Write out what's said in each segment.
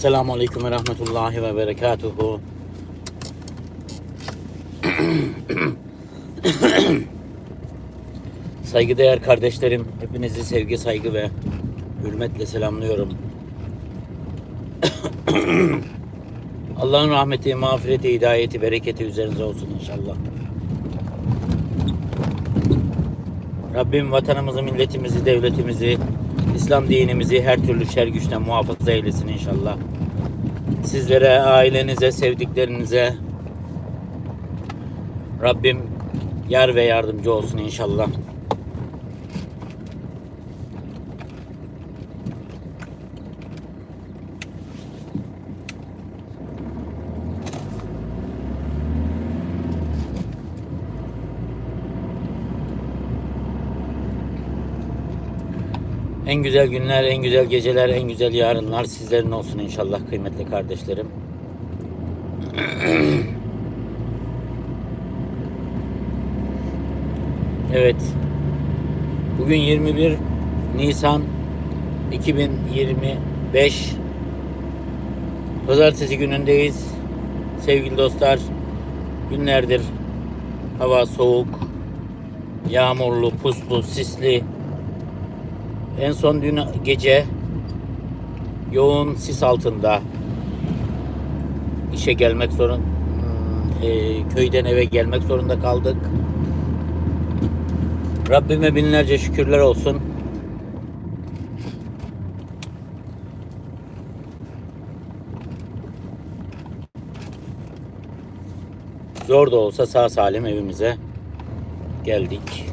Selamun Aleyküm ve Rahmetullahi ve Berekatuhu. Saygıdeğer kardeşlerim, hepinizi sevgi, saygı ve hürmetle selamlıyorum. Allah'ın rahmeti, mağfireti, hidayeti, bereketi üzerinize olsun inşallah. Rabbim vatanımızı, milletimizi, devletimizi, İslam dinimizi her türlü şer güçten muhafaza eylesin inşallah. Sizlere, ailenize, sevdiklerinize Rabbim yar ve yardımcı olsun inşallah. En güzel günler, en güzel geceler, en güzel yarınlar sizlerin olsun inşallah kıymetli kardeşlerim. Evet. Bugün 21 Nisan 2025 Pazartesi günündeyiz. Sevgili dostlar, günlerdir hava soğuk, yağmurlu, puslu, sisli. En son dün gece yoğun sis altında işe gelmek zorun hmm, e, köyden eve gelmek zorunda kaldık. Rabbime binlerce şükürler olsun. Zor da olsa sağ salim evimize geldik.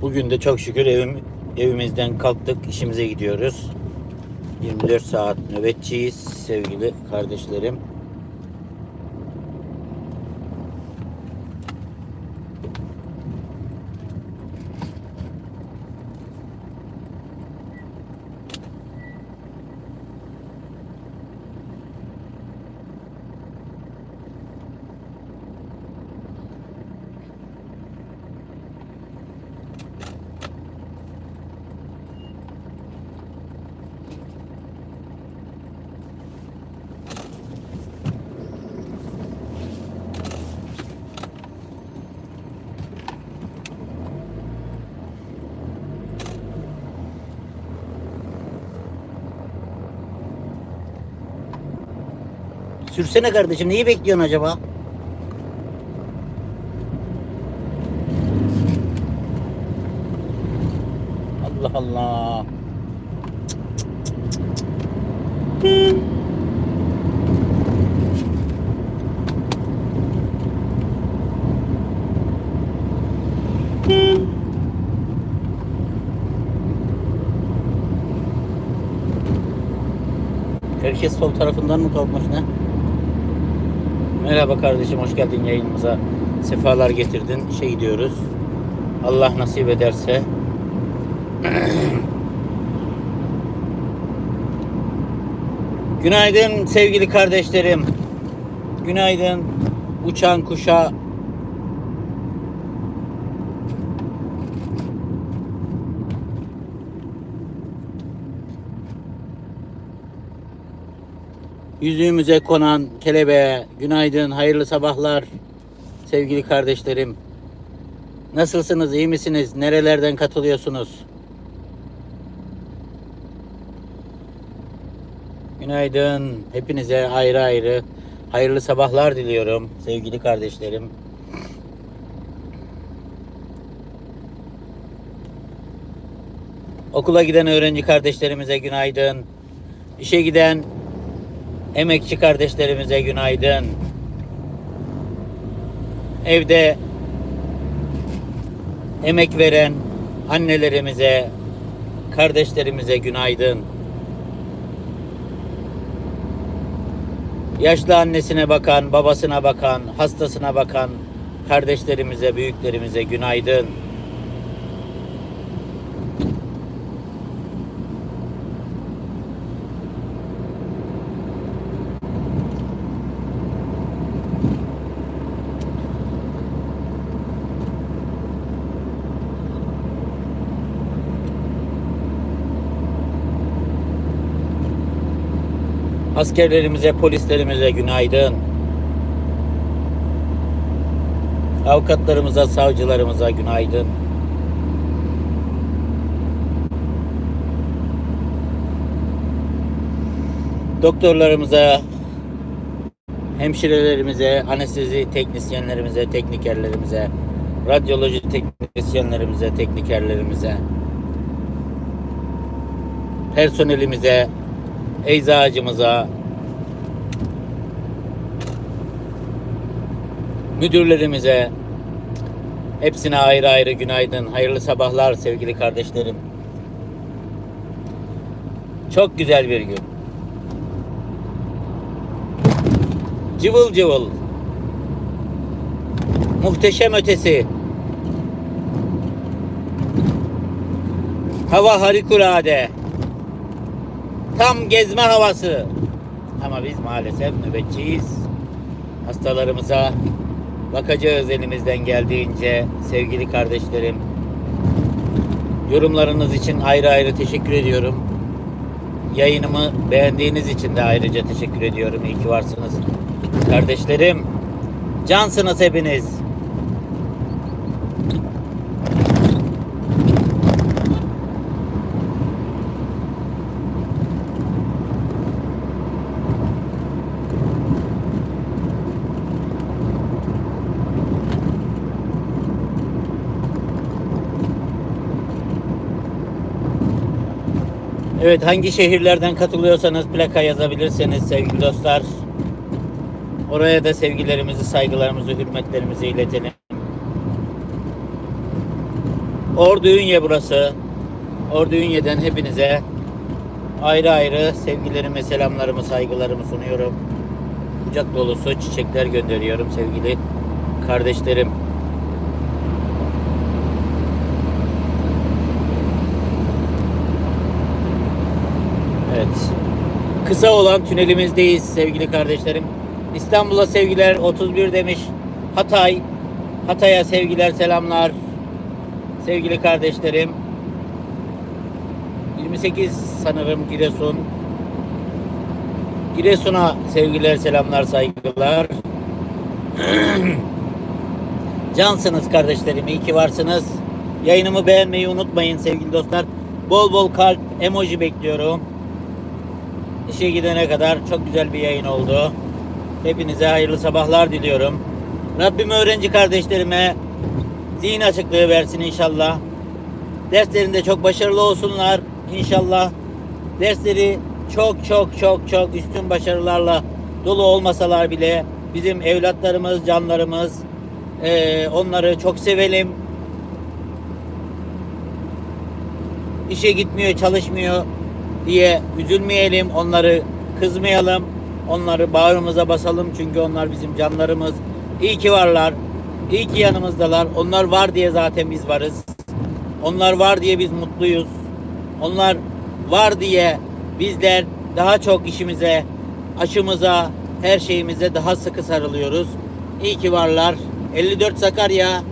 Bugün de çok şükür evim, evimizden kalktık, işimize gidiyoruz. 24 saat nöbetçiyiz sevgili kardeşlerim. Sürsene kardeşim, neyi bekliyorsun acaba? Allah Allah. Herkes sol tarafından mı kalkmış ne? Merhaba kardeşim, hoş geldin yayınımıza. Sefalar getirdin. İşe gidiyoruz. Allah nasip ederse. Günaydın sevgili kardeşlerim. Günaydın uçan kuşa. Yüzüğümüze konan kelebeğe günaydın, hayırlı sabahlar sevgili kardeşlerim. Nasılsınız, iyi misiniz? Nerelerden katılıyorsunuz? Günaydın. Hepinize ayrı ayrı hayırlı sabahlar diliyorum sevgili kardeşlerim. Okula giden öğrenci kardeşlerimize günaydın. İşe giden emekçi kardeşlerimize günaydın. Evde emek veren annelerimize, kardeşlerimize günaydın. Yaşlı annesine bakan, babasına bakan, hastasına bakan kardeşlerimize, büyüklerimize günaydın. Askerlerimize, polislerimize günaydın. Avukatlarımıza, savcılarımıza günaydın. Doktorlarımıza, hemşirelerimize, anestezi teknisyenlerimize, teknikerlerimize, radyoloji teknisyenlerimize, teknikerlerimize, personelimize, eczacımıza, müdürlerimize, hepsine ayrı ayrı günaydın, hayırlı sabahlar sevgili kardeşlerim. Çok güzel bir gün. Cıvıl cıvıl. Muhteşem ötesi. Hava harikulade. Tam gezme havası. Ama biz maalesef nöbetçiyiz. Hastalarımıza bakacağız elimizden geldiğince sevgili kardeşlerim. Yorumlarınız için ayrı ayrı teşekkür ediyorum. Yayınımı beğendiğiniz için de ayrıca teşekkür ediyorum. İyi ki varsınız. Kardeşlerim, cansınız hepiniz. Evet hangi şehirlerden katılıyorsanız plaka yazabilirseniz sevgili dostlar. Oraya da sevgilerimizi, saygılarımızı, hürmetlerimizi iletelim. Ordu Ünye burası. Ordu Ünye'den hepinize ayrı ayrı sevgilerimi, selamlarımı, saygılarımı sunuyorum. Kucak dolusu çiçekler gönderiyorum sevgili kardeşlerim. Evet. Kısa olan tünelimizdeyiz sevgili kardeşlerim. İstanbul'a sevgiler 31 demiş. Hatay. Hatay'a sevgiler selamlar. Sevgili kardeşlerim. 28 sanırım Giresun. Giresun'a sevgiler selamlar saygılar. Cansınız kardeşlerim. iyi ki varsınız. Yayınımı beğenmeyi unutmayın sevgili dostlar. Bol bol kalp emoji bekliyorum. İşe gidene kadar çok güzel bir yayın oldu. Hepinize hayırlı sabahlar diliyorum. Rabbim öğrenci kardeşlerime zihin açıklığı versin inşallah. Derslerinde çok başarılı olsunlar inşallah. Dersleri çok çok çok çok üstün başarılarla dolu olmasalar bile bizim evlatlarımız, canlarımız eee, onları çok sevelim. işe gitmiyor, çalışmıyor diye üzülmeyelim, onları kızmayalım, onları bağrımıza basalım çünkü onlar bizim canlarımız. İyi ki varlar, iyi ki yanımızdalar. Onlar var diye zaten biz varız. Onlar var diye biz mutluyuz. Onlar var diye bizler daha çok işimize, aşımıza, her şeyimize daha sıkı sarılıyoruz. İyi ki varlar. 54 Sakarya,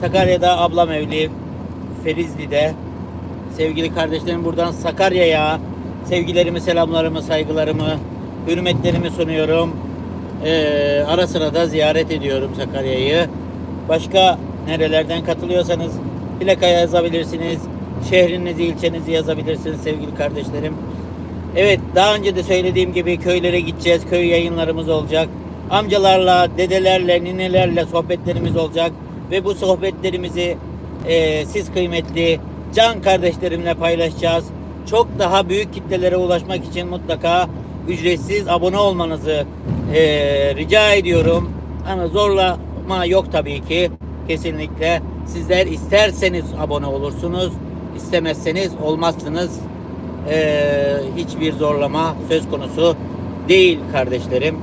Sakarya'da ablam evli, Ferizli'de. Sevgili kardeşlerim buradan Sakarya'ya sevgilerimi, selamlarımı, saygılarımı, hürmetlerimi sunuyorum. Ee, ara sıra da ziyaret ediyorum Sakarya'yı. Başka nerelerden katılıyorsanız plaka yazabilirsiniz. Şehrinizi, ilçenizi yazabilirsiniz sevgili kardeşlerim. Evet daha önce de söylediğim gibi köylere gideceğiz. Köy yayınlarımız olacak. Amcalarla, dedelerle, ninelerle sohbetlerimiz olacak. Ve bu sohbetlerimizi e, siz kıymetli can kardeşlerimle paylaşacağız. Çok daha büyük kitlelere ulaşmak için mutlaka ücretsiz abone olmanızı e, rica ediyorum. Ama zorlama yok tabii ki. Kesinlikle. Sizler isterseniz abone olursunuz. istemezseniz olmazsınız. Ee, hiçbir zorlama söz konusu değil kardeşlerim.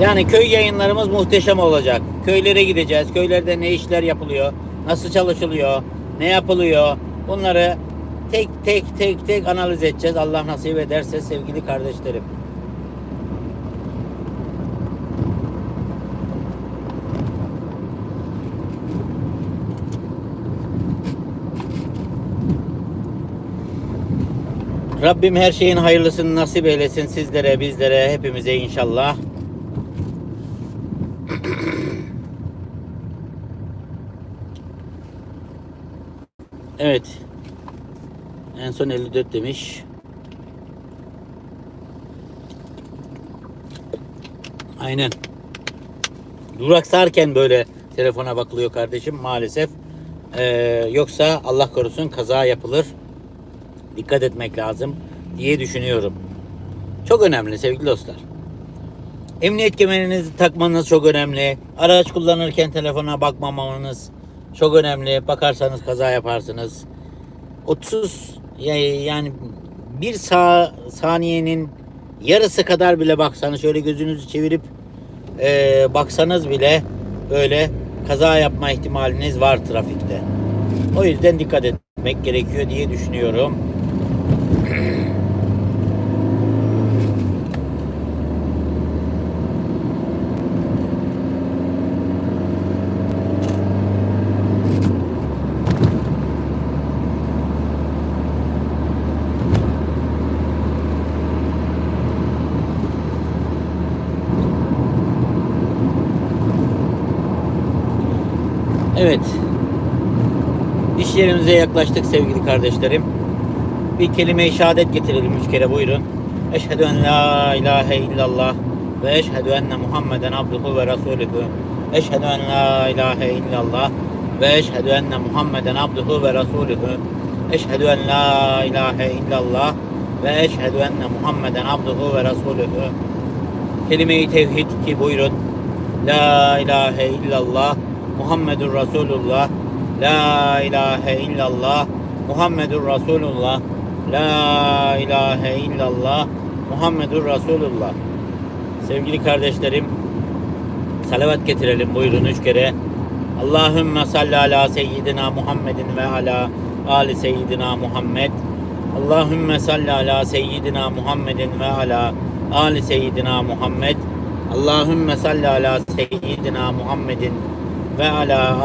Yani köy yayınlarımız muhteşem olacak. Köylere gideceğiz. Köylerde ne işler yapılıyor, nasıl çalışılıyor, ne yapılıyor bunları tek tek tek tek analiz edeceğiz. Allah nasip ederse sevgili kardeşlerim. Rabbim her şeyin hayırlısını nasip eylesin sizlere, bizlere, hepimize inşallah. Evet. En son 54 demiş. Aynen. Duraksarken böyle telefona bakılıyor kardeşim maalesef. Ee, yoksa Allah korusun kaza yapılır. Dikkat etmek lazım diye düşünüyorum. Çok önemli sevgili dostlar. Emniyet kemerinizi takmanız çok önemli. Araç kullanırken telefona bakmamanız çok önemli. Bakarsanız kaza yaparsınız. 30 ya- yani bir sağ saniyenin yarısı kadar bile baksanız şöyle gözünüzü çevirip e, baksanız bile böyle kaza yapma ihtimaliniz var trafikte. O yüzden dikkat etmek gerekiyor diye düşünüyorum. Evet. İş yerimize yaklaştık sevgili kardeşlerim. Bir kelime-i şehadet getirelim üç kere buyurun. Eşhedü en la ilahe illallah ve eşhedü enne Muhammeden abduhu ve rasulühü. Eşhedü en la ilahe illallah ve eşhedü enne Muhammeden abduhu ve rasulühü. Eşhedü en la ilahe illallah ve eşhedü enne Muhammeden abduhu ve rasulühü. Kelime-i tevhid ki buyurun. La ilahe illallah Muhammedur Resulullah La ilahe illallah Muhammedur Resulullah La ilahe illallah Muhammedur Resulullah. Sevgili kardeşlerim salavat getirelim buyurun üç kere. Allahümme salli ala seyyidina Muhammedin ve ala ali seyyidina Muhammed. Allahümme salli ala seyyidina Muhammedin ve ala ali seyyidina Muhammed. Allahümme salli ala seyyidina Muhammedin ve ala